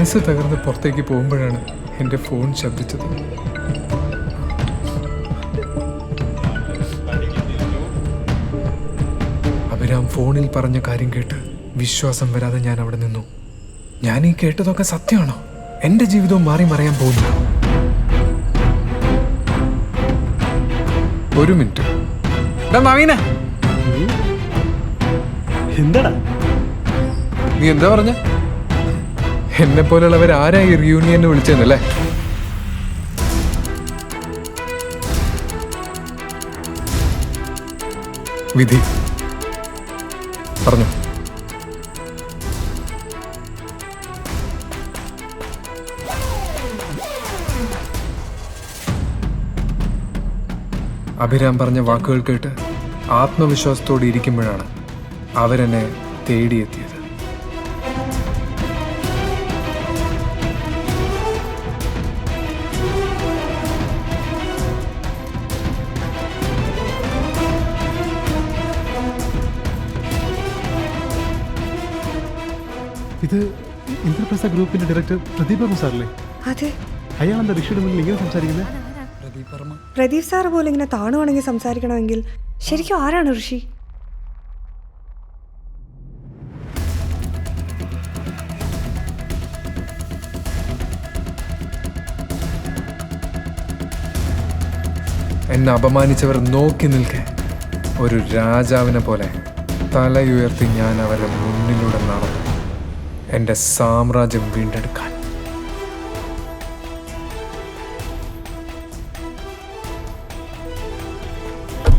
മനസ്സ് തകർന്ന് പുറത്തേക്ക് പോകുമ്പോഴാണ് എന്റെ ഫോൺ ശബ്ദിച്ചത്. അഭിരാം ഫോണിൽ പറഞ്ഞ കാര്യം കേട്ട് വിശ്വാസം വരാതെ ഞാൻ അവിടെ നിന്നു. ഞാൻ ഈ കേട്ടതൊക്കെ സത്യമാണോ? എന്റെ ജീവിതവും മാറി മറയാൻ പോകുന്നു ഒരു മിനിറ്റ്. എടാ നവീന എന്താടാ? നീ എന്താ പറഞ്ഞ? എന്നെ പോലുള്ളവർ ആരാ ഈ റിയൂണിയനെ വിളിച്ചെന്നല്ലേ വിധി. പറഞ്ഞു. അഭിരാം പറഞ്ഞ വാക്കുകൾ കേട്ട് ആത്മവിശ്വാസത്തോടെ ഇരിക്കുമ്പോഴാണ് അവരെന്നെ തേടിയെത്തിയത്. ഇത് ഇന്ദ്രപ്രസ്ഥ ഗ്രൂപ്പിന്റെ ഡയറക്ടർ പ്രദീപ് വർമ്മ സാറല്ലേ? അതെ. അയാൾ എന്താ ഋഷിയുടെ മുന്നിൽ ഇങ്ങനെ സംസാരിക്കുന്നത് പ്രദീപ് സാറ് പോലെ ഇങ്ങനെ താണുവാണെങ്കിൽ സംസാരിക്കണമെങ്കിൽ ശരിക്കും ആരാണ് ഋഷി? എന്നെ അപമാനിച്ചവർ നോക്കി നിൽക്കേ. ഒരു രാജാവിനെ പോലെ തലയുയർത്തി ഞാൻ അവരുടെ മുന്നിലൂടെ നടന്നു. എന്റെ സാമ്രാജ്യം വീണ്ടെടുക്കാൻ.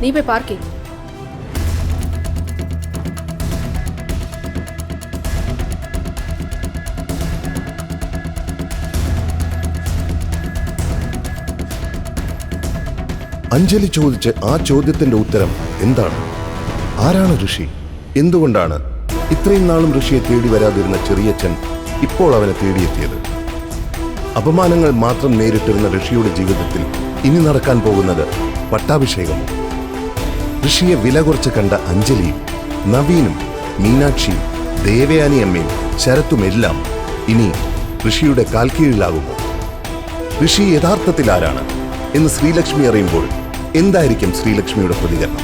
നീ പോയി പാർക്ക് ചെയ്യും. അഞ്ജലി ചോദിച്ച ആ ചോദ്യത്തിന്റെ ഉത്തരം എന്താണ്? ആരാണ് ഋഷി? എന്തുകൊണ്ടാണ്? ഇത്രയും നാളും ഋഷിയെ തേടി വരാതിരുന്ന ചെറിയച്ഛൻ ഇപ്പോൾ അവനെ തേടിയെത്തിയത്. അപമാനങ്ങൾ മാത്രം നേരിട്ടിരുന്ന ഋഷിയുടെ ജീവിതത്തിൽ ഇനി നടക്കാൻ പോകുന്നത് പട്ടാഭിഷേകമോ ഋഷിയെ വില കുറച്ച് കണ്ട അഞ്ജലിയും നവീനും മീനാക്ഷിയും ദേവയാനി അമ്മയും ശരത്തുമെല്ലാം ഇനി ഋഷിയുടെ കാൽക്കീഴിലാകുമോ? ഋഷി യഥാർത്ഥത്തിൽ ആരാണ് എന്ന് ശ്രീലക്ഷ്മി അറിയുമ്പോൾ എന്തായിരിക്കും ശ്രീലക്ഷ്മിയുടെ പ്രതികരണം?